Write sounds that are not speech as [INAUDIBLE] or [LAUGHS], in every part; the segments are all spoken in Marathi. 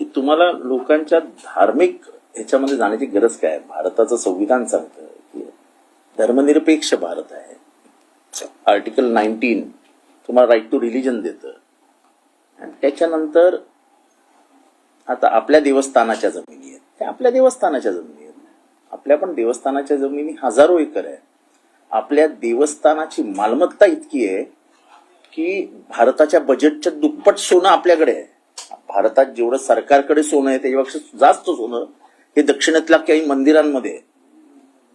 की तुम्हाला लोकांच्या धार्मिक ह्याच्यामध्ये जाण्याची गरज काय आहे? भारताचं संविधान सांगतं की धर्मनिरपेक्ष भारत आहे. आर्टिकल नाईन्टीन तुम्हाला राईट टू रिलिजन देतं. आणि त्याच्यानंतर आता आपल्या देवस्थानाच्या जमिनी आहेत. त्या आपल्या देवस्थानाच्या जमिनी आहेत. आपल्या पण देवस्थानाच्या जमिनी हजारो एकर आहे. आपल्या देवस्थानाची मालमत्ता इतकी आहे की भारताच्या बजेटच्या दुप्पट सोनं आपल्याकडे आहे. भारतात जेवढं सरकारकडे सोनं आहे त्याच्यापेक्षा जास्त सोनं हे दक्षिणेतल्या काही मंदिरांमध्ये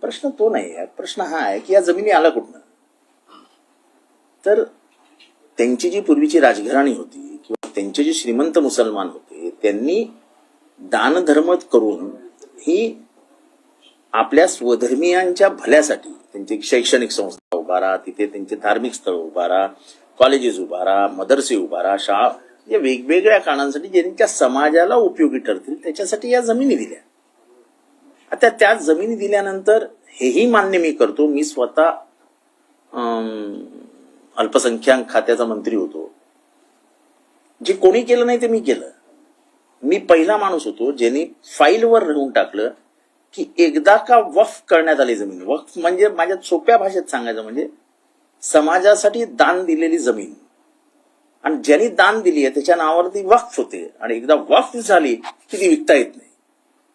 प्रश्न तो नाही आहे. प्रश्न हा आहे की या जमिनी आला कुठनं? तर त्यांची जी पूर्वीची राजघराणी होती किंवा त्यांचे जे श्रीमंत मुसलमान होते त्यांनी दानधर्म करून ही आपल्या स्वधर्मियांच्या भल्यासाठी त्यांची शैक्षणिक संस्था उभारा तिथे त्यांचे धार्मिक स्थळ उभारा कॉलेजेस उभारा मदरसे उभारा शाळा या वेगवेगळ्या कारणांसाठी ज्यांच्या समाजाला उपयोगी ठरतील त्याच्यासाठी या जमिनी दिल्या. आता त्या जमिनी दिल्यानंतर हेही मान्य मी करतो मी स्वतः अं, अल्पसंख्याक खात्याचा मंत्री होतो. जे कोणी केलं नाही ते मी केलं. मी पहिला माणूस होतो ज्यांनी फाईलवर लिहून टाकलं की एकदा का वफ करण्यात आली जमीन. वफ म्हणजे माझ्या सोप्या भाषेत सांगायचं म्हणजे समाजासाठी दान दिलेली जमीन. आणि ज्यांनी दान दिली आहे त्याच्या नावावर ती वक्फ होते. आणि एकदा वक्फ झाली की ती विकता येत नाही.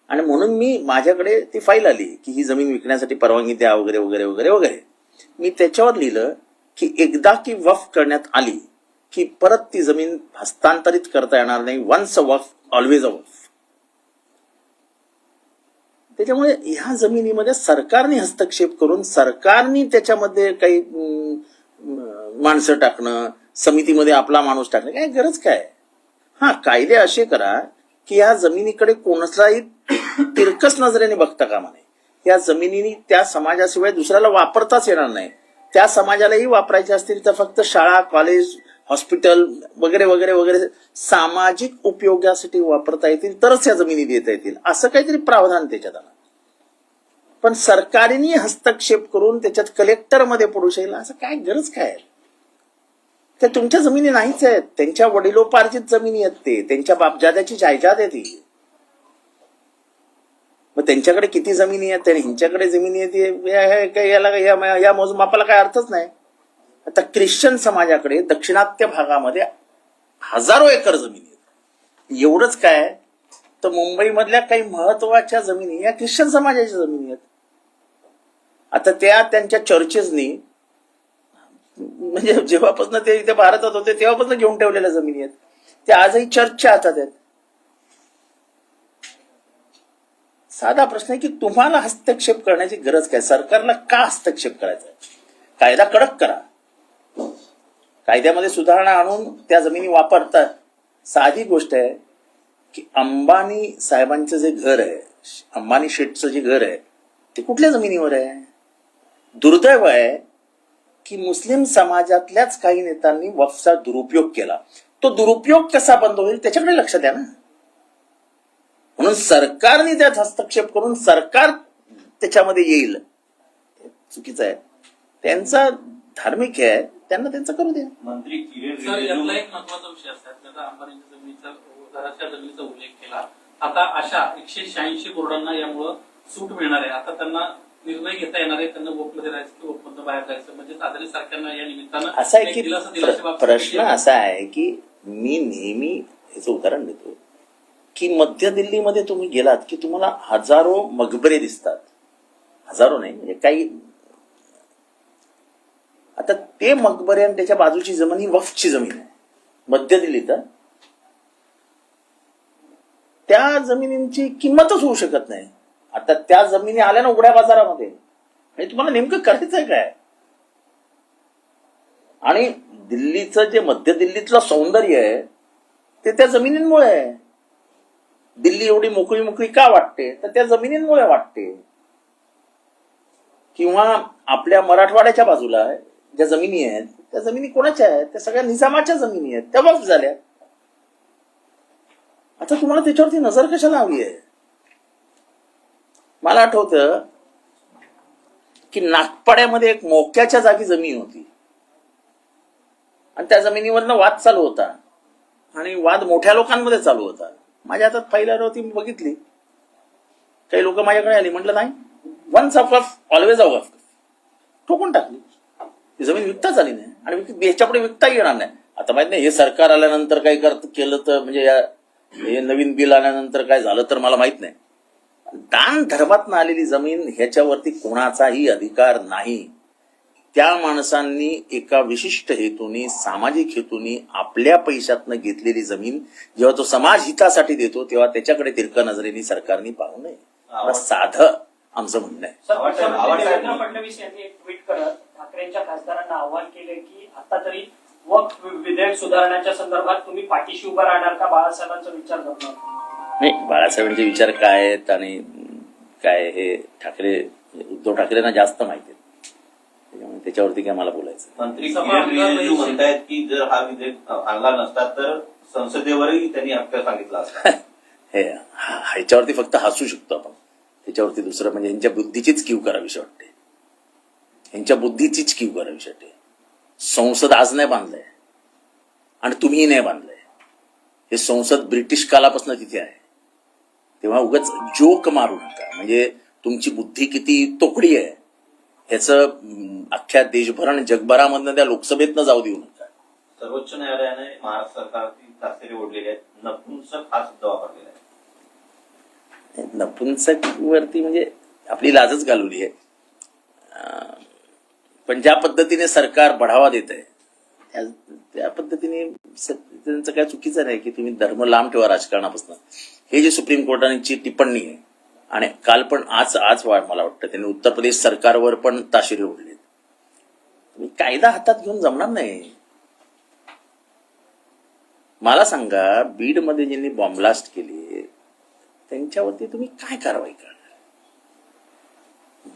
आणि म्हणून मी माझ्याकडे ती फाईल आली की ही जमीन विकण्यासाठी परवानगी द्या वगैरे वगैरे वगैरे वगैरे. मी त्याच्यावर लिहिलं की एकदा की वफ करण्यात आली की परत ती जमीन हस्तांतरित करता येणार नाही. Once a Waqf always a Waqf त्याच्यामुळे ह्या जमिनीमध्ये सरकारने हस्तक्षेप करून सरकारने त्याच्यामध्ये काही माणसं टाकणं समितीमध्ये आपला माणूस टाकणे. काय गरज काय? हा कायदे असे करा की या जमिनीकडे कोणताही तिरकस नजरेने बघता कामा नये. या जमिनीनी त्या समाजाशिवाय दुसऱ्याला वापरताच येणार नाही. त्या समाजालाही वापरायचे असतील तर फक्त शाळा कॉलेज हॉस्पिटल वगैरे वगैरे वगैरे सामाजिक उपयोगासाठी वापरता येतील तरच या जमिनी देता येतील. असं काहीतरी प्रावधान त्याच्यात आलं पण सरकारने हस्तक्षेप करून त्याच्यात कलेक्टरमध्ये पडू शकेल असं काय गरज काय आहे? त्या तुमच्या जमिनी नाहीच आहेत. त्यांच्या वडिलोपार्जित जमिनी आहेत ते. त्यांच्या बापजाद्याची जायजाद आहे ती. मग त्यांच्याकडे किती जमिनी आहेत? ह्यांच्याकडे जमिनी आहेत याला या या मोजमापाला काय अर्थच नाही. आता ख्रिश्चन समाजाकडे दक्षिणात्य भागामध्ये हजारो एकर जमिनी आहेत. एवढंच काय? तर मुंबईमधल्या काही महत्त्वाच्या जमिनी या ख्रिश्चन समाजाच्या जमिनी आहेत. आता त्या त्यांच्या चर्चेसनी म्हणजे जेव्हापासून ते इथे भारतात होते तेव्हापासून घेऊन ठेवलेल्या जमिनी आहेत ते आजही चर्चच्या हातात आहेत. साधा प्रश्न आहे की तुम्हाला हस्तक्षेप करण्याची गरज काय? सरकारला का हस्तक्षेप करायचा? कायदा कडक करा. कायद्यामध्ये सुधारणा आणून त्या जमिनी वापरतात साधी गोष्ट आहे की अंबानी साहेबांचं जे घर आहे अंबानी शेठचं जे घर आहे ते कुठल्या जमिनीवर आहे? दुर्दैव आहे की मुस्लिम समाजातल्याच काही नेत्यांनी वफचा दुरुपयोग केला. तो दुरुपयोग कसा बंद होईल त्याच्याकडे लक्ष द्या ना. म्हणून सरकारने त्यात हस्तक्षेप करून सरकार त्याच्यामध्ये येईल. चुकीचं आहे. त्यांचा धार्मिक आहे. त्यांना त्यांचं करू द्या. मंत्री रिजिजू एक महत्त्वाचा विषय असा आहे आता अंबानीच्या जमिनीचा घराच्या जमिनीचा उल्लेख केला. आता अशा एकशे शहाऐंशी बोर्डांना यामुळं सूट मिळणार आहे. आता त्यांना निर्णय घेता येणार आहे त्यांना वोटमध्ये राहायचं की बाहेर जायचं म्हणजे साधारण सरकारनं या निमित्तानं असा आहे की प्रश्न असा आहे की मी नेहमी ह्याचं उदाहरण देतो की मध्य दिल्लीमध्ये तुम्ही गेलात की तुम्हाला हजारो मकबरे दिसतात. हजारो नाही म्हणजे काही आता ते मकबरे आणि त्याच्या बाजूची जमीन ही वफची जमीन आहे. मध्य दिल्लीत. त्या जमिनींची किंमतच होऊ शकत नाही. आता त्या जमिनी आल्या ना उघड्या बाजारामध्ये. हे तुम्हाला नेमकं करायचंय काय? आणि दिल्लीचं जे मध्य दिल्लीतलं सौंदर्य आहे ते त्या जमिनींमुळे आहे. दिल्ली एवढी मोकळी मोकळी का वाटते? तर त्या जमिनींमुळे वाटते. किंवा आपल्या मराठवाड्याच्या बाजूला ज्या जमिनी आहेत त्या जमिनी कोणाच्या आहेत? त्या सगळ्या निजामाच्या जमिनी आहेत. त्या वक्फ झाल्या. आता तुम्हाला त्याच्यावरती नजर कशाला हवी आहे? मला आठवतं की नागपाड्यामध्ये एक मोक्याच्या जागी जमीन होती. आणि त्या जमिनीवरनं वाद चालू होता. आणि वाद मोठ्या लोकांमध्ये चालू होता. माझ्या हातात फाईल होती मी बघितली. काही लोक माझ्याकडे आली म्हटलं नाही once off off always off ठोकून टाकली. ही जमीन विकताच आली नाही. आणि याच्यापुढे ह्याच्यापुढे विकता येणार नाही. आता माहीत नाही हे सरकार आल्यानंतर काय करत केलं तर म्हणजे या हे नवीन बिल आल्यानंतर काय झालं तर मला माहीत नाही. दान धर्मातनं आलेली जमीन ह्याच्यावरती कोणाचाही अधिकार नाही. त्या माणसांनी एका विशिष्ट हेतूने सामाजिक हेतूने आपल्या पैशातनं घेतलेली जमीन जेव्हा तो समाज हितासाठी देतो तेव्हा त्याच्याकडे तिरका नजरेने सरकारने पाहू नये. साधं आमचं म्हणणं आहे. फडणवीस यांनी एक ट्विट करत ठाकरेंच्या खासदारांना आवाहन केले की आता तरी वक्फ विधेयक सुधारण्याच्या संदर्भात तुम्ही पाठीशी उभं राहणार का बाळासाहेबांचा विचार करणार? नाही बाळासाहेबांचे विचार काय आहेत आणि काय हे ठाकरे उद्धव ठाकरेंना जास्त माहिती आहेत. त्याच्यामुळे त्याच्यावरती काय मला बोलायचं मंत्री म्हणतायत की जर हा विधेयक आणला नसता तर संसदेवरही त्यांनी हक्क सांगितला असता. [LAUGHS] हे हा- ह्याच्यावरती फक्त हसू शकतो आपण. त्याच्यावरती दुसरं म्हणजे यांच्या बुद्धीचीच कीव करावीशी वाटते. यांच्या बुद्धीचीच कीव करावीशी वाटते. संसद आज नाही बांधलंय. आणि तुम्ही नाही बांधलंय. हे संसद ब्रिटिश कालापासून तिथे आहे. तेव्हा उगाच जोक मारू नका. म्हणजे तुमची बुद्धी किती तोकडी आहे ह्याचं अख्ख्या देशभर आणि जगभरामधनं त्या लोकसभेतनं जाऊ देऊ नका. सर्वोच्च न्यायालयाने महाराष्ट्र सरकारची तासेरे ओढलेली आहेत नपुंसक हा शब्द वापरलेला आहे. नपुंसक वरती म्हणजे आपली लाजच घालवली आहे. पण ज्या पद्धतीने सरकार बढावा देत आहे त्या पद्धतीने त्यांचं काय चुकीचं नाही की तुम्ही धर्म लांब ठेवा राजकारणापासून. हे जे सुप्रीम कोर्टाची टिप्पणी आहे आणि काल पण आज आज मला वाटतं त्यांनी उत्तर प्रदेश सरकारवर पण ताशेरे ओढले तुम्ही कायदा हातात घेऊन जमणार नाही. मला सांगा बीडमध्ये ज्यांनी बॉम्बलास्ट केले त्यांच्यावरती तुम्ही काय कारवाई करणार?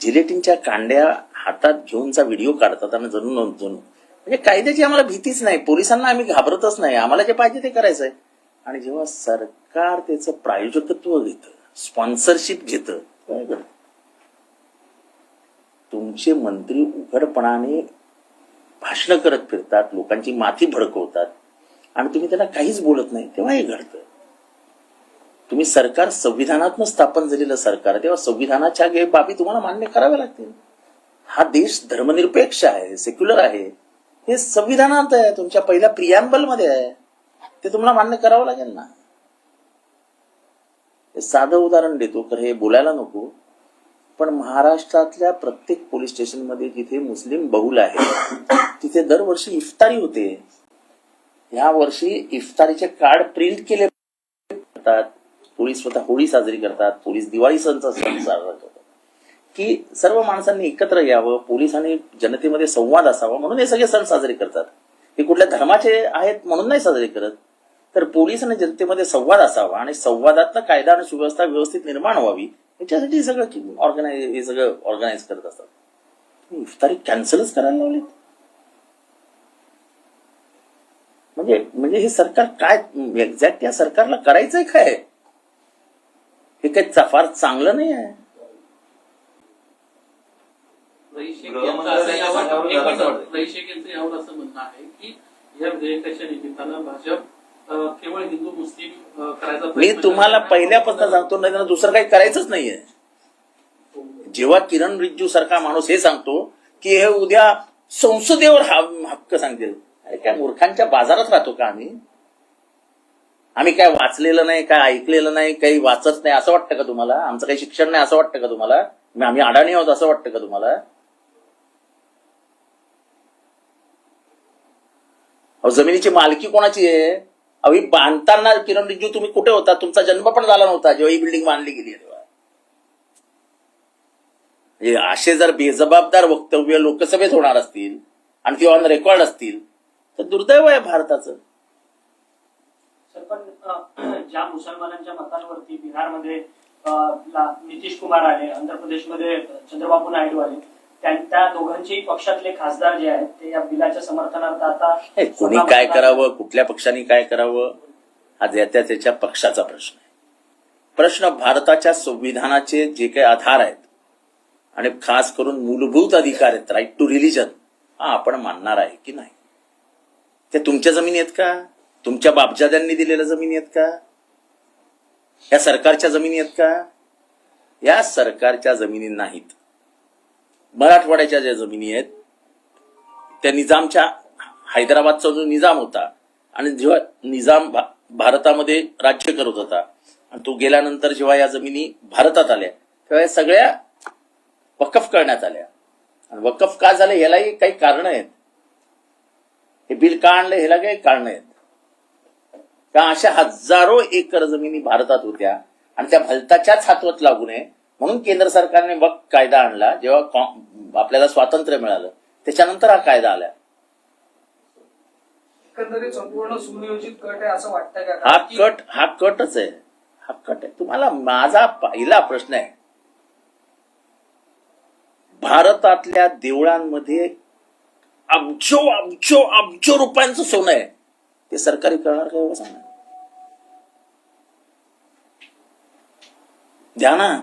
जिलेटिनच्या कांड्या हातात घेऊनचा व्हिडिओ काढतात आणि जणू नोंदून म्हणजे कायद्याची आम्हाला भीतीच नाही. पोलिसांना आम्ही घाबरतच नाही. आम्हाला जे पाहिजे ते करायचंय. आणि जेव्हा सरकार त्याचं प्रायोजकत्व घेतं स्पॉन्सरशिप घेतं काय तुमचे मंत्री उघडपणाने भाषणं करत फिरतात लोकांची माथी भडकवतात आणि तुम्ही त्यांना काहीच बोलत नाही तेव्हा हे घडतं. तुम्ही सरकार संविधानात्मक स्थापन झालेलं सरकार तेव्हा संविधानाच्या बाबी तुम्हाला मान्य कराव्या लागतील. हा देश धर्मनिरपेक्ष आहे सेक्युलर आहे. हे संविधानात आहे तुमच्या पहिल्या प्रियांबलमध्ये आहे. ते तुम्हाला मान्य करावं लागेल ना? साधं उदाहरण देतो तर हे बोलायला नको. पण महाराष्ट्रातल्या प्रत्येक पोलीस स्टेशनमध्ये जिथे मुस्लिम बहुल आहे तिथे दरवर्षी इफ्तारी होते. ह्या वर्षी इफ्तारीचे कार्ड प्रिंट केले करतात पोलीस स्वतः होळी साजरी करतात पोलीस दिवाळी सणचा सण साजरा करतात. की सर्व माणसांनी एकत्र यावं पोलिसांनी जनतेमध्ये संवाद असावा म्हणून हे सगळे सण साजरे करतात. हे कुठल्या धर्माचे आहेत म्हणून नाही साजरे करत. तर पोलीस आणि जनतेमध्ये संवाद असावा आणि संवादातनं कायदा आणि सुव्यवस्था व्यवस्थित निर्माण व्हावी याच्यासाठी सगळं ऑर्गनाइज हे सगळं ऑर्गनाईज करत असतात. इफ्तारी कॅन्सलच करायला लावलीत. म्हणजे म्हणजे हे सरकार काय एक्झॅक्ट या सरकारला करायचंय काय? हे काही चा- फार चांगलं नाही आहे. यांचं असं यावर- म्हणणं आहे की या विधेयकाच्या निमित्तानं भाजप केवळ हिंदू मुस्लिम करायचा मी तुम्हाला. पहिल्यापासून सांगतो नाही त्यांना दुसरं काही करायचंच नाहीये. जेव्हा किरण रिज्जू सारखा माणूस हे सांगतो की हे उद्या संसदेवर हा हक्क सांगतील. अरे काय मूर्खांच्या बाजारात राहतो का आम्ही? आम्ही काय वाचलेलं नाही काय ऐकलेलं नाही काही वाचत नाही असं वाटतं का तुम्हाला? आमचं काही शिक्षण नाही असं वाटतं का तुम्हाला? आम्ही अडाणी आहोत असं वाटतं का तुम्हाला? जमिनीची मालकी कोणाची आहे? अहो बांधताना किरण रिजू तुम्ही कुठे होता? तुमचा जन्म पण झाला नव्हता जेव्हा ही बिल्डिंग बांधली गेली तेव्हा. म्हणजे असे जर बेजबाबदार वक्तव्य लोकसभेत होणार असतील आणि ती ऑन रेकॉर्ड असतील तर दुर्दैव आहे भारताचं. पण ज्या मुसलमानांच्या मतांवरती बिहारमध्ये नितीश कुमार आले आंध्र प्रदेशमध्ये चंद्रबाबू नायडू आले त्या पक्षातले खासदार जे आहेत ते या बिलाच्या समर्थनार्थ आता कोणी काय करावं कुठल्या पक्षाने काय करावं हा ज्या त्या त्याच्या पक्षाचा प्रश्न आहे. प्रश्न भारताच्या संविधानाचे जे काही आधार आहेत आणि खास करून मूलभूत अधिकार आहेत राईट टू रिलिजन हा आपण मानणार आहे की नाही? ते तुमच्या जमिनी आहेत का? तुमच्या बापजाद्यांनी दिलेल्या जमिनी आहेत का? ह्या सरकारच्या जमिनी आहेत का? या सरकारच्या जमिनी नाहीत. मराठवाड्याच्या ज्या जमिनी आहेत त्या निजामच्या हैदराबादचा जो निजाम होता आणि जेव्हा निजाम भा- भारतामध्ये राज्य करत होता आणि तो गेल्यानंतर जेव्हा या जमिनी भारतात आल्या तेव्हा या सगळ्या वकफ करण्यात आल्या. आणि वकफ का झाले ह्यालाही काही कारण आहेत. हे बिल का आणलं ह्याला काही कारण आहेत. का अशा हजारो एकर जमिनी भारतात होत्या आणि त्या भलताच्याच हातवत लागू नये म्हणून केंद्र सरकारने वक्फ कायदा आणला जेव्हा आपल्याला स्वातंत्र्य मिळालं त्याच्यानंतर हा कायदा आला. एकंदरीत संपूर्ण सुनियोजित कट आहे असं वाटतंय का? हा कट हा कटच आहे. हा कट आहे. तुम्हाला माझा पहिला प्रश्न आहे. भारतातल्या देवळांमध्ये अब्जो अब्जो अब्जो रुपयांचं सोनं आहे. ते सरकारी करणार का एवढं सांगा? द्या ना.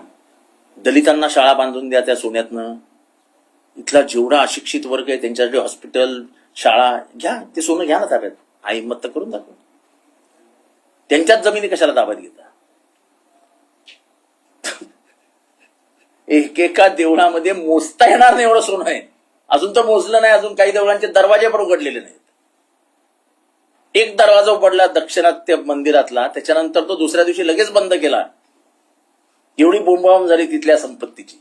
दलितांना शाळा बांधून द्या त्या सोन्यातनं. इथला जेवढा अशिक्षित वर्ग आहे त्यांच्यासाठी हॉस्पिटल शाळा घ्या ते सोनं घ्या ना ताब्यात. आई मत करून दाखव. त्यांच्याच जमिनी कशाला ताब्यात घेता? एकेका देवळामध्ये मोजता येणार नाही एवढं सोनं आहे. अजून तर मोजलं नाही अजून काही देवळांचे दरवाजे पण उघडलेले नाहीत. एक दरवाजा उघडला दक्षिणात्य मंदिरातला त्याच्यानंतर तो दुसऱ्या दिवशी लगेच बंद केला. एवढी बोंबाबोंब झाली तिथल्या संपत्तीची.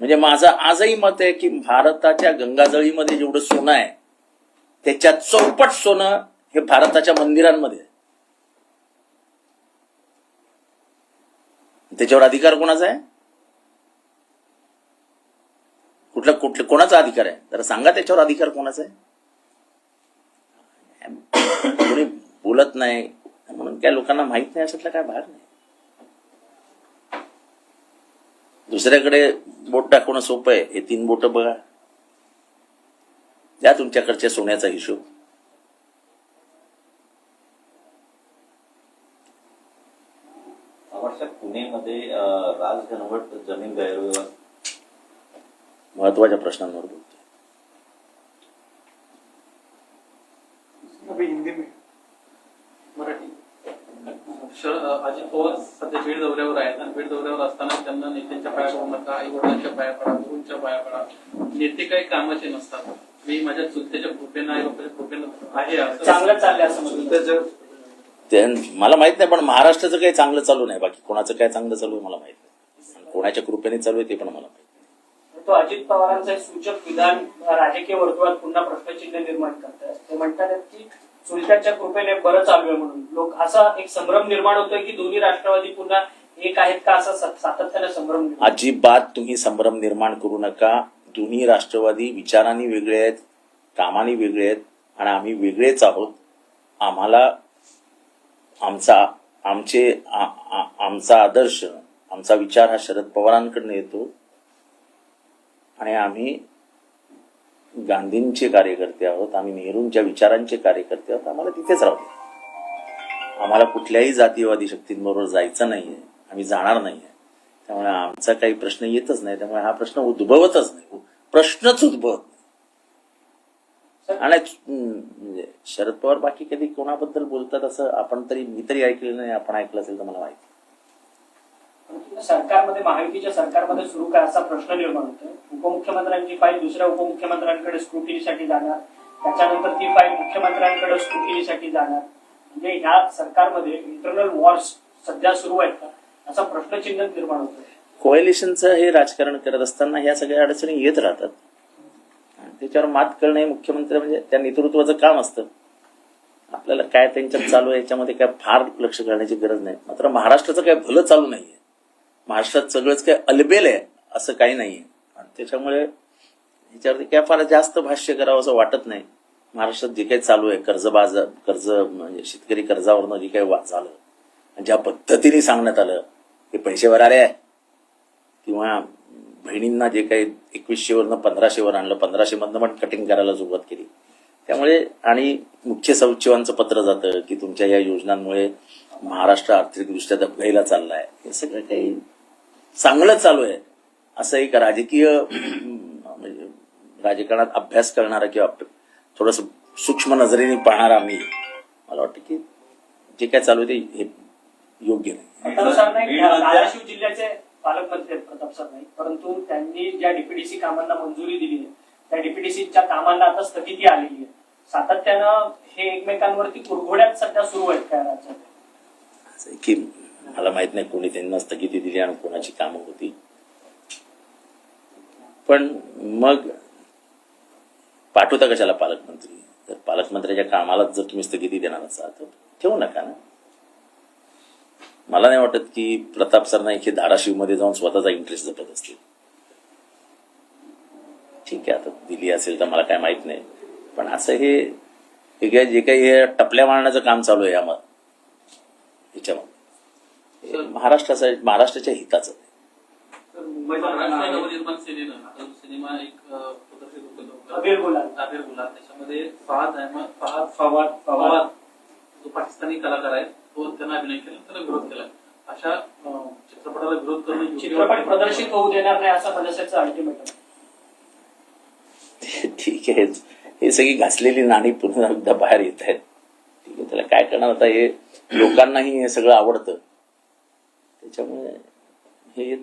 म्हणजे माझं आजही मत आहे की भारताच्या गंगाजळीमध्ये जेवढं सोनं आहे त्याच्या चौपट सोनं हे भारताच्या मंदिरांमध्ये आहे. त्याच्यावर अधिकार कोणाचा आहे? कुठला कुठलं कोणाचा अधिकार आहे? जरा सांगा त्याच्यावर अधिकार कोणाचा आहे? कोणी बोलत नाही. म्हणून काय लोकांना माहीत नाही अशातला काय भाग नाही. दुसऱ्याकडे बोट टाकणं सोपं आहे. हे तीन बोट बघा. द्या तुमच्याकडच्या सोन्याचा हिशोब. पुणेमध्ये अं, राज घनवट जमीन गैरव्यवहार. महत्त्वाच्या प्रश्नांवर बोलतो अभी हिंदी में मराठी शर- अजित पवार सध्या बीड दौऱ्यावर आहेत आणि बीड दौऱ्यावर असताना त्यांना नेत्यांच्या पाया पडू नका आई वडिलांच्या पाया पडा गुरूंच्या पाया पडा. नेते काही कामाचे नसतात. मी माझ्या चुलत्याच्या कृपेनं आई बापाच्या कृपेनं आहे असं चांगलं चाललंय असं म्हणतो ते मला माहीत नाही पण महाराष्ट्राचं काही चांगलं चालू नाही. बाकी कोणाचं काय चांगलं चालू आहे मला माहीत नाही. कोणाच्या कृपेने चालू आहे ते पण मला माहीत नाही. तो अजित पवारांचं सूचक विधान राजकीय वर्तुळात पुन्हा प्रश्नचिन्ह निर्माण करतात ते म्हणतात की चुलत्याच्या कृपेने बरं चालू आहे म्हणून. लोक असा एक संभ्रम निर्माण होतोय की दोन्ही राष्ट्रवादी पुन्हा एक आहेत का असा सातत्याने संभ्रम अजिबात तुम्ही संभ्रम निर्माण करू नका. दोन्ही राष्ट्रवादी विचारांनी वेगळे आहेत कामाने वेगळे आहेत आणि आम्ही वेगळेच आहोत. आम्हाला आमचा आमचे आमचा आदर्श आमचा विचार हा शरद पवारांकडनं येतो. आणि आम्ही गांधींचे कार्यकर्ते आहोत आम्ही नेहरूंच्या विचारांचे कार्यकर्ते आहोत आम्हाला तिथेच राहू आम्हाला कुठल्याही जातीयवादी शक्तींबरोबर जायचं नाहीये आम्ही जाणार नाहीये. त्यामुळे आमचा काही प्रश्न येतच नाही त्यामुळे हा प्रश्न उद्भवतच नाही. प्रश्नच उद्भवत आणि म्हणजे शरद पवार बाकी कधी कोणाबद्दल बोलतात असं आपण तरी मी तरी ऐकलेलं नाही आपण ऐकलं असेल तर मला माहिती. सरकारमध्ये महायुतीच्या सरकारमध्ये सुरू काय असा प्रश्न निर्माण होतोय? उपमुख्यमंत्र्यांची फाईल दुसऱ्या उपमुख्यमंत्र्यांकडे स्क्रुटिनीसाठी जाणार. त्याच्यानंतर ती फाईल मुख्यमंत्र्यांकडे स्क्रुटिनीसाठी जाणार. म्हणजे ह्या सरकारमध्ये इंटरनल वॉर्स सध्या सुरू आहेत का? असा प्रश्नचिन्ह निर्माण होतो कोएलिशनचं हे राजकारण करत असताना ह्या सगळ्या अडचणी येत राहतात. त्याच्यावर मात करणं हे मुख्यमंत्री म्हणजे त्या नेतृत्वाचं काम असतं. आपल्याला काय त्यांच्यात चालू आहे याच्यामध्ये काय फार लक्ष घालण्याची गरज नाही. मात्र महाराष्ट्राचं काय भलं चालू नाहीये. महाराष्ट्रात सगळंच काय अलबेल आहे असं काही नाहीये. आणि त्याच्यामुळे ह्याच्यावरती काय फार जास्त भाष्य करावं असं वाटत नाही. महाराष्ट्रात जे काही चालू आहे कर्जबाज कर्ज म्हणजे शेतकरी कर्जावरनं जे काही वा- झालं आणि ज्या पद्धतीने सांगण्यात आलं हे पैसे भरारे आहे. किंवा बहिणींना जे काही एकवीसशेवरनं पंधराशेवर आणलं पंधराशेमधनं पण कटिंग करायला सुरुवात केली. त्यामुळे आणि मुख्य सचिवांचं पत्र जातं की तुमच्या या योजनांमुळे महाराष्ट्र आर्थिकदृष्ट्या दबगाईला आहे हे सगळं काही चांगलं चालू आहे. असं एक राजकीय म्हणजे राजकारणात अभ्यास करणारा किंवा थोडस सूक्ष्म नजरेने पाहणारा आम्ही मला वाटतं की जे काय चालू आहे ते हे योग्य नाही. जिल्ह्याचे पालकमंत्री आहेत प्रताप सर नाही परंतु त्यांनी ज्या डीपीडीसी कामांना मंजुरी दिली आहे त्या डीपीडीसीच्या कामांना आता स्थगिती आलेली आहे. सातत्यानं हे एकमेकांवरती कुरघोड्यात सध्या सुरू आहेत काय राज्यात? मला माहीत नाही कोणी त्यांना स्थगिती दिली आणि कोणाची कामं होती. पण मग पाठवता कशाला पालकमंत्री? तर पालकमंत्र्याच्या कामालाच जर तुम्ही स्थगिती देणार असाल तर ठेवू नका ना. मला नाही वाटत की प्रताप सरनाईक हे धाराशिवमध्ये जाऊन स्वतःचा इंटरेस्ट जपत असतील. ठीक आहे आता दिली असेल तर मला काय माहीत नाही. पण असं हे काय जे काही हे टपल्या मारण्याचं काम चालू आहे यामध्ये याच्यामध्ये हे महाराष्ट्राचं आहे, महाराष्ट्राच्या हिताचं. नवनिर्माण सेनेनं सिनेमा एक अं, प्रदर्शित होतो लवकर. अबीर गुलाल. अबीर गुलाल त्याच्यामध्ये फहाद अहमद फहाद फवाद फवाद जो पाकिस्तानी कलाकार आहे तो त्यांना अभिनय केला त्याला विरोध केला अशा चित्रपटाला विरोध करणं चित्रपट. प्रदर्शित होऊ देणार नाही असं मनसेचं अल्टिमेटम ठीक आहे हे सगळी घासलेली नाणी पुन्हा एकदा बाहेर येत आहेत ठीक आहे त्याला काय करणार आता हे लोकांनाही हे सगळं आवडतं त्याच्यामुळे हे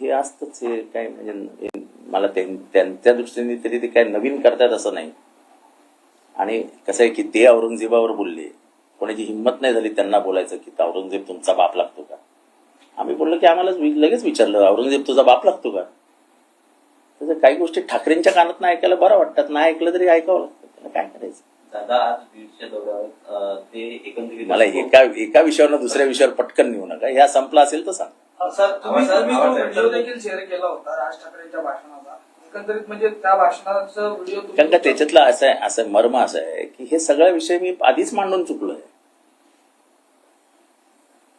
हे असतंच हे काय म्हणजे मला त्यां- त्यांच्या दृष्टीने तरी ते काय नवीन करतायत असं नाही. आणि कसं आहे की ते औरंगजेबावर बोलले. कोणाची हिंमत नाही झाली त्यांना बोलायचं की औरंगजेब तुमचा बाप लागतो का? आम्ही बोललो की आम्हाला वि- लगेच विचारलं औरंगजेब तुझा बाप लागतो का? त्याचं काही गोष्टी ठाकरेंच्या कानात ऐकायला बरं वाटतात. नाही ऐकलं तरी ऐकावं लागतं. त्याला काय करायचं? दादा आज बीडच्या दौऱ्यावर अं, ते एकंदरीत मला एका एका विषयावर दुसऱ्या विषयावर पटकन नेऊ नका. या संपला असेल तर सांग. सर तुम्ही आवाज- तुम्ही तो आवाज- व्हिडिओ देखील शेअर केला होता राज ठाकरेंच्या भाषणाचा. एकंदरीत म्हणजे त्या भाषणाचा व्हिडिओ तुम्ही- कारण का त्याच्यातलं असं आहे असं मर्म असं आहे की हे सगळा विषय मी आधीच मांडून चुकलोय.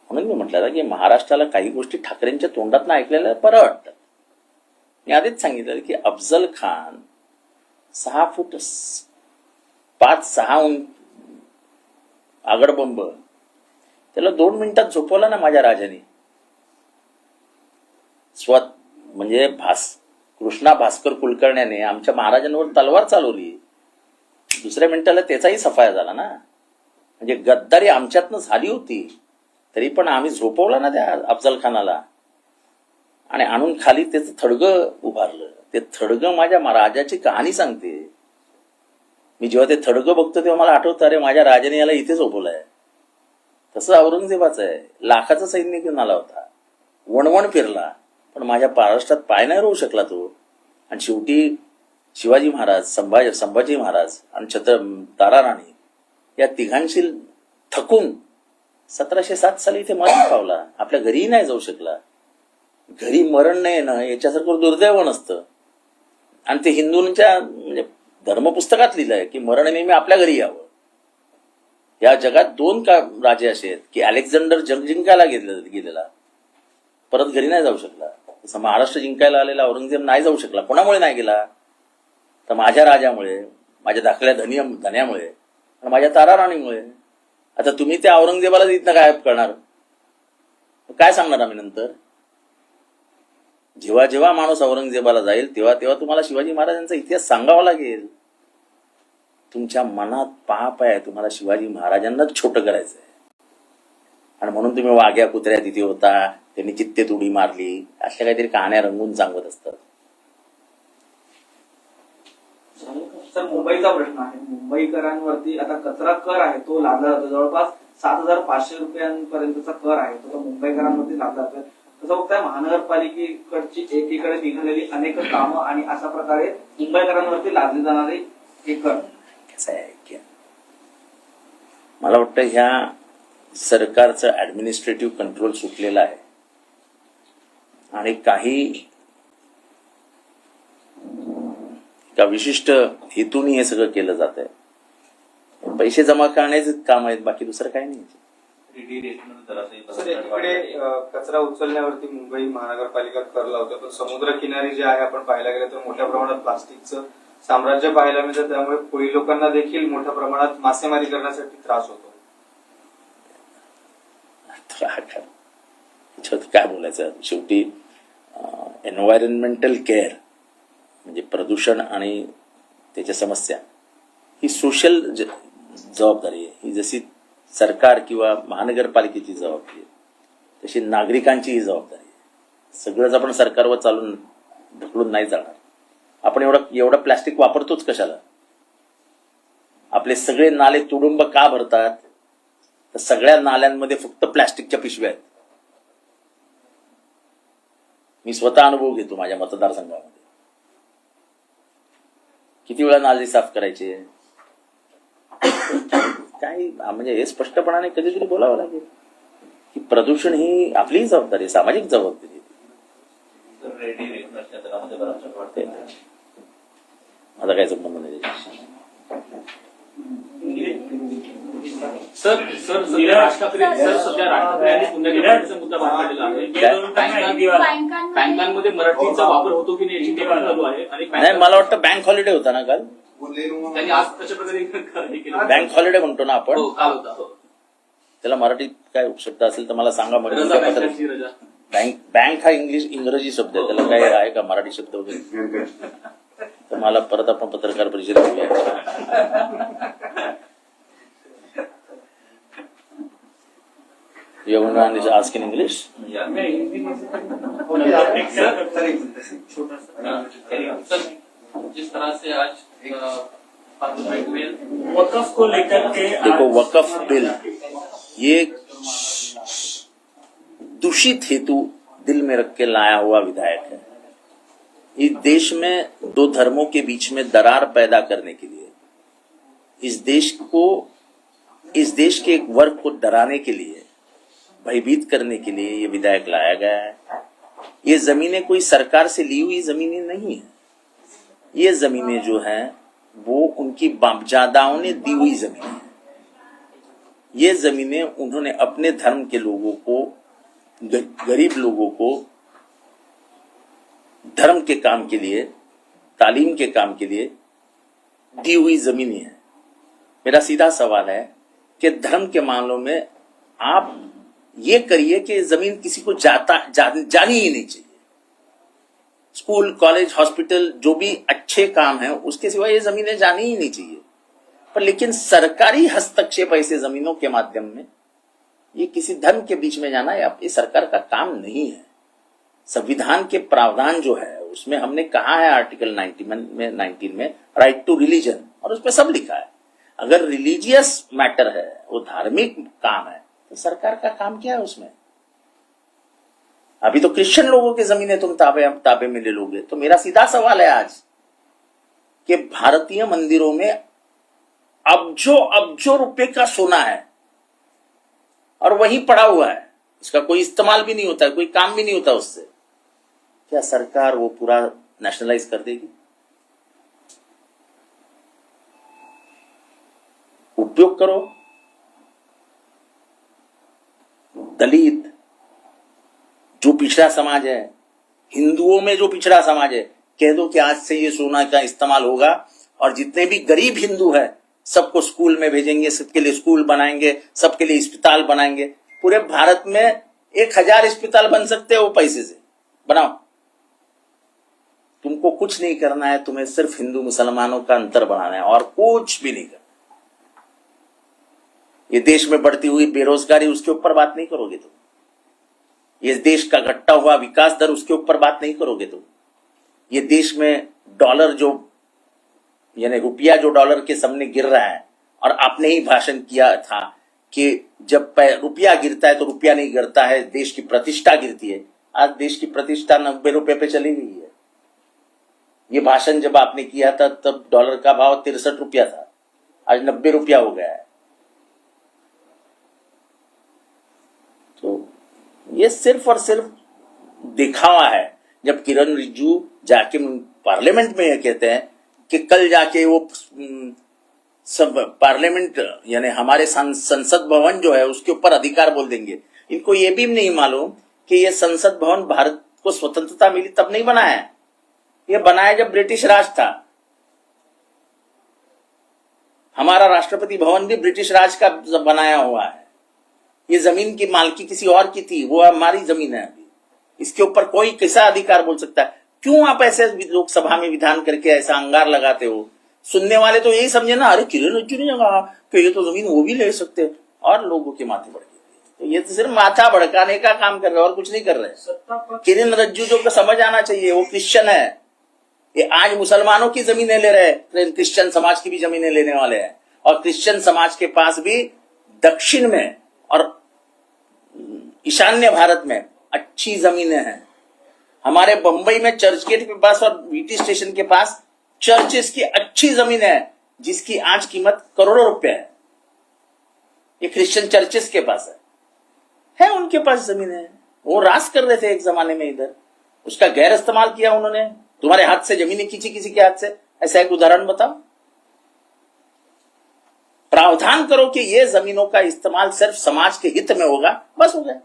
म्हणून मी म्हटलं ना की महाराष्ट्राला काही गोष्टी ठाकरेंच्या तोंडात ऐकलेल्या बरं वाटतात मी आधीच सांगितलं की अफजल खान सहा फूट पाच सहा उं आगडबंब. त्याला दोन मिनिटात झोपवला ना माझ्या राजाने. स्वत म्हणजे भास कृष्णा भास्कर कुलकर्ण्याने आमच्या महाराजांवर तलवार चालवली. दुसऱ्या मिनिटाला त्याचाही सफाया झाला ना. म्हणजे गद्दारी आमच्यातनं झाली होती. तरी पण आम्ही झोपवला ना त्या अफजल खानाला आणि आणून खाली त्याचं थडगं उभारलं. ते थडगं माझ्या राजाची कहाणी सांगते. मी जेव्हा ते थडकं बघतो तेव्हा मला आठवतं अरे माझ्या राजाने याला इथे झोपवलंय तसं औरंगजेबाचं आहे. लाखाचं सैन्य घेऊन आला होता. वणवण फिरला. पण माझ्या महाराष्ट्रात पाय नाही राहू शकला तो. आणि शेवटी शिवाजी महाराज संभाजी संभाजी महाराज आणि छत्र ताराराणी या तिघांशी थकून सतराशे सात साली इथे मरण पावला. आपल्या घरीही नाही जाऊ शकला. घरी मरण नाही येणं याच्यासारखं दुर्दैव नसतं. आणि ते हिंदूंच्या धर्मपुस्तकात लिहिलं आहे की मरण नेहमी आपल्या घरी यावं. या जगात दोन का राजे असे आहेत की अलेक्झांडर जग जिंकायला गेले गेलेला. परत घरी नाही जाऊ शकला. तसं महाराष्ट्र जिंकायला आलेला औरंगजेब नाही जाऊ शकला. कोणामुळे नाही गेला? तर माझ्या राजामुळे माझ्या दाखल्या धनी धन्यामुळे आणि माझ्या तारा राणीमुळे. आता तुम्ही त्या औरंगजेबाला इथनं गायब करणार. काय सांगणार आम्ही नंतर? जेव्हा जेव्हा माणूस औरंगजेबाला जाईल तेव्हा तेव्हा तुम्हाला शिवाजी महाराजांचा इतिहास सांगावा लागेल. तुमच्या मनात पाप आहे तुम्हाला शिवाजी महाराजांनाच छोटं करायचं आहे आणि म्हणून तुम्ही वाघ्या कुत्र्या तिथे होता त्यांनी चित्ते उडी मारली अशा काहीतरी कहाण्या रंगून सांगत असतात. सर मुंबईचा प्रश्न आहे. मुंबईकरांवरती आता कचरा कर आहे तो लादला जातो. जवळपास सात हजार पाचशे रुपयांपर्यंतचा कर आहे. तो मुंबईकरांवरती लादला जातो तसं बघताय महानगरपालिकेकडची एकीकडे निघालेली अनेक कामं आणि अशा प्रकारे मुंबईकरांवरती लादली जाणारे मला वाटतं ह्या सरकारचं ऍडमिनिस्ट्रेटिव्ह कंट्रोल सुटलेलं आहे. आणि काही एका विशिष्ट हेतून हे सगळं केलं जात आहे पैसे जमा करण्याचे काम आहेत बाकी दुसरं काही नाही. सर एकीकडे कचरा उचलण्यावरती मुंबई महानगरपालिका कर लावते पण समुद्र किनारी जे आहे आपण पाहायला गेलं तर मोठ्या प्रमाणात प्लास्टिकचं साम्राज्य पाहायला मिळतं. त्यामुळे कोळी लोकांना देखील मोठ्या प्रमाणात मासेमारी करण्यासाठी त्रास होतो. हा काय बोलायचं? शेवटी एन्व्हायरमेंटल केअर म्हणजे प्रदूषण आणि त्याच्या समस्या ही सोशल जबाबदारी आहे. ही जशी सरकार किंवा महानगरपालिकेची जबाबदारी आहे. तशी नागरिकांचीही जबाबदारी आहे. सगळंच आपण सरकारवर चालून ढकलून नाही जाणार. आपण एवढं एवढं प्लॅस्टिक वापरतोच कशाला? आपले सगळे नाले तुडुंब का भरतात? तर सगळ्या नाल्यांमध्ये फक्त प्लॅस्टिकच्या पिशव्या आहेत. मी स्वतः अनुभव घेतो माझ्या मतदारसंघामध्ये. किती वेळा नाले साफ करायचे? काही म्हणजे हे स्पष्टपणाने कधीतरी बोलावं लागेल. की प्रदूषण ही आपलीही जबाबदारी सामाजिक जबाबदारी. माझा काही संबंध नाही राज ठाकरे यांनी मुद्दा आहे. काय? बँकांमध्ये मराठीचा वापर होतो की नाही याची टीका चालू आहे आणि नाही मला वाटतं बँक हॉलिडे होता ना काल? त्यांनी आज कशा प्रकारे हे केलं बँक हॉलिडे म्हणतो ना आपण हो काल होता हो. त्याला मराठीत काय शब्द असेल तर मला सांगा मग रजा बँकांची रजा बँक बँक हा इंग्लिश इंग्रजी शब्द आहे त्याला काय आहे का मराठी शब्द वगैरे तर मला परत आपण पत्रकार परिषदेत घेऊया You want to ask in English? या. सर जिस तरह से आज वकफ को लेकर के देखो वकफ बिल ये दूषित हेतु दिल में रख के लाया हुआ विधायक है। इस देश में दो धर्मों के बीच में दरार पैदा करने के लिए इस देश को इस देश के एक वर्ग को डराने के लिए भयभीत करने के लिए ये विधायक लाया गया है। ये जमीनें कोई सरकार से ली हुई जमीनें नहीं है। ये जमीनें जो हैं वो उनकी बापजादाओं ने दी हुई ज़मीन है। ये जमीनें उन्होंने अपने धर्म के लोगों को गरीब लोगों को धर्म के काम के लिए तालीम के काम के लिए दी हुई जमीनें हैं। मेरा सीधा सवाल है कि धर्म के मामलों में आप ये करिए कि ज़मीन किसी को जाता जा, जानी ही नहीं चाहिए। स्कूल, कॉलेज, हॉस्पिटल, जो भी अच्छे काम है, उसके सिवा ये जमीनें जानी ही नहीं चाहिए। पर लेकिन सरकारी हस्तक्षेप ऐसे जमीनों के माध्यम में, ये किसी धर्म के बीच में जाना, या सरकार का काम नहीं है। संविधान के प्रावधान जो है, उसमें हमने कहा है आर्टिकल 19 में 19 में राइट टू रिलीजन और उसमें सब लिखा है। अगर रिलीजियस मैटर है, वो धार्मिक काम है तो सरकार का काम क्या है उसमें? अभी तो क्रिश्चियन लोगों की जमीनें तुम ताबे ताबे में ले लोगे। तो मेरा सीधा सवाल है आज कि भारतीय मंदिरों में अबजो अबजो रुपए का सोना है और वही पड़ा हुआ है। उसका कोई इस्तेमाल भी नहीं होता है कोई काम भी नहीं होता उससे। क्या सरकार वो पूरा नेशनलाइज कर देगी? उपयोग करो। दलित जो पिछड़ा समाज है, हिंदुओं में जो पिछड़ा समाज है, कह दो कि आज से ये सोना का इस्तेमाल होगा और जितने भी गरीब हिंदू है, सबको स्कूल में भेजेंगे, सबके लिए स्कूल बनाएँगे, सबके लिए अस्पताल बनाएँगे। पूरे भारत में एक हज़ार अस्पताल बन सकते हैं पैसे से। बनाओ। तुमको कुछ नहीं करना है, तुम्हें सिर्फ़ हिंदू मुसलमानों का अंतर बनाना है और कुछ भी नहीं करना। ये देश में बढ़ती हुई बेरोजगारी, उसके ऊपर बात नहीं करोगे तुम। ये देश का घटता हुआ विकास दर, उसके ऊपर बात नहीं करोगे तुम। ये देश में डॉलर जो, यानी रुपया जो डॉलर के सामने गिर रहा है, और आपने ही भाषण किया था कि जब रुपया गिरता है तो रुपया नहीं गिरता है, देश की प्रतिष्ठा गिरती है। आज देश की प्रतिष्ठा नब्बे रुपए पे चली गई है। ये भाषण जब आपने किया था, तब डॉलर का भाव तिरसठ रुपया था। आज नब्बे रुपया हो गया है तो ये सिर्फ़ और सिर्फ़ दिखावा है। जब किरण रिज्जू जाके पार्लियामेंट में कहते हैं कि कल जाके वो सब पार्लियामेंट, यानी हमारे संसद भवन जो है, उसके ऊपर अधिकार बोल देंगे। इनको ये भी नहीं मालूम कि ये संसद भवन भारत को स्वतंत्रता मिली तब नहीं बनाया ये बनाया जब ब्रिटिश राज था। हमारा राष्ट्रपति भवन भी ब्रिटिश राज का बनाया हुआ है। ये ज़मीन की मालकी किसी और की थी वो हमारी ज़मीन है अभी। इसके ऊपर कोई कैसा अधिकार बोल सकता है? क्यों आप ऐसे लोकसभा में विधान करके ऐसा अंगार लगाते हो? सुनने वाले तो यही समझे ना अरे किरण रिज्जू ने कहा कि ये तो ज़मीन वो भी ले सकते और लोगों के माथे भड़की तो ये तो सिर्फ़ माथा भड़काने का काम कर रहे हैं और कुछ नहीं कर रहे। किरण रज्जू जो को समझ आना चाहिए वो क्रिश्चियन है। ये आज मुसलमानों की जमीनें ले रहे हैं क्रिश्चियन समाज की भी जमीनें लेने वाले हैं। और क्रिश्चियन समाज के पास भी दक्षिण में और ईशान्य भारत में अच्छी जमीनें हैं। हमारे बंबई में चर्च गेट के पास और वीटी स्टेशन के पास चर्चेस की अच्छी ज़मीन है, जिसकी आज कीमत करोड़ों रुपए है। ये क्रिश्चियन चर्चेस के पास है। है उनके पास ज़मीन है। वो रास कर रहे थे एक जमाने में इधर। उसका गैर इस्तेमाल किया उन्होंने। तुम्हारे हाथ से जमीनें खींची किसी के हाथ से। ऐसा एक उदाहरण बताओ। प्रावधान करो कि ये जमीनों का इस्तेमाल सिर्फ़ समाज के हित में होगा बस हो गया।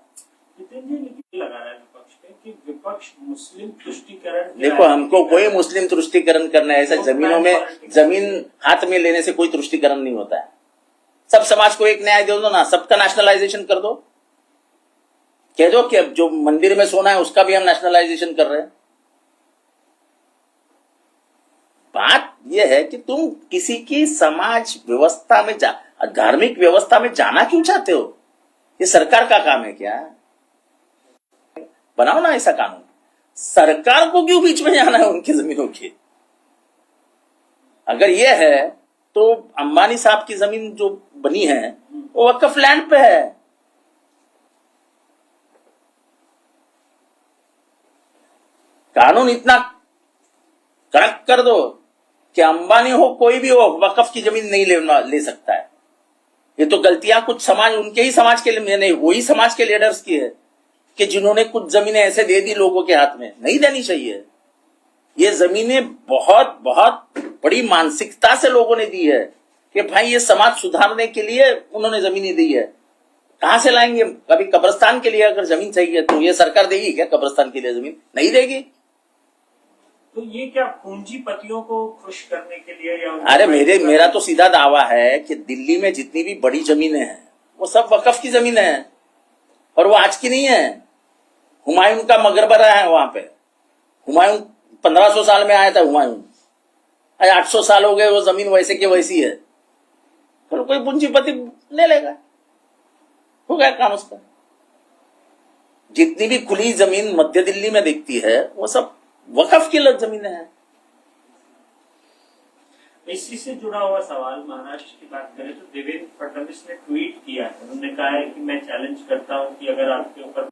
है देखो हमको कोई मुस्लिम तुष्टिकरण करना है ऐसा जमीनों में ज़मीन हाथ में लेने से कोई तुष्टिकरण नहीं होता है। सब समाज को एक न्याय दे दो ना सबका नेशनलाइजेशन कर दो। कह दो कि अब जो मंदिर में सोना है उसका भी हम नेशनलाइजेशन कर रहे हैं। बात यह है कि तुम किसी की समाज व्यवस्था में जा, धार्मिक व्यवस्था में जाना क्यों चाहते हो? ये सरकार का काम है क्या? बनाओ ना ऐसा कानून। सरकार को क्यों बीच में जाना है उनकी जमीनों के? अगर यह है तो अंबानी साहब की ज़मीन जो बनी है, वो वक्फ लैंड पे है। कानून इतना कड़क कर दो। कि अंबानी हो, कोई भी हो, वक्फ की ज़मीन नहीं लेना ले सकता है। ये तो गलतियाँ कुछ समाज, उनके ही समाज के लिए, नहीं वही समाज के लीडर्स की है कि जिन्होंने कुछ जमीनें ऐसे दे दी लोगों के हाथ में। नहीं देनी चाहिए। ये जमीनें बहुत बहुत बड़ी मानसिकता से लोगों ने दी है कि भाई ये समाज सुधारने के लिए उन्होंने जमीनें दी है। कहाँ से लाएँगे? कभी कब्रस्तान के लिए अगर ज़मीन चाहिए तो ये सरकार देगी क्या? कब्रस्तान के लिए ज़मीन नहीं देगी। तो ये क्या पूंजीपतियों को खुश करने के लिए या अरे मेरे मेरा तो सीधा दावा है कि दिल्ली में जितनी भी बड़ी जमीनें हैं वो सब वकफ की जमीनें हैं और वो आज की नहीं है। हुमायूं का मकबरा है वहाँ पे। हुमायूं पंद्रह सौ साल में आया था हुमायूं। आठ सौ साल हो गए वो ज़मीन वैसे की वैसी है। फिर कोई पूंजीपति ले लेगा। हो गया काम उसका। जितनी भी खुली ज़मीन मध्य दिल्ली में दिखती है वो सब वकफ की अलग ज़मीन है। इसी से जुड़ा हुआ सवाल महाराष्ट्र की बात करें तो देवेंद्र फडणवीस ने ट्वीट किया है। उन्होंने कहा है कि मैं चैलेंज करता हूँ कि अगर आपके ऊपर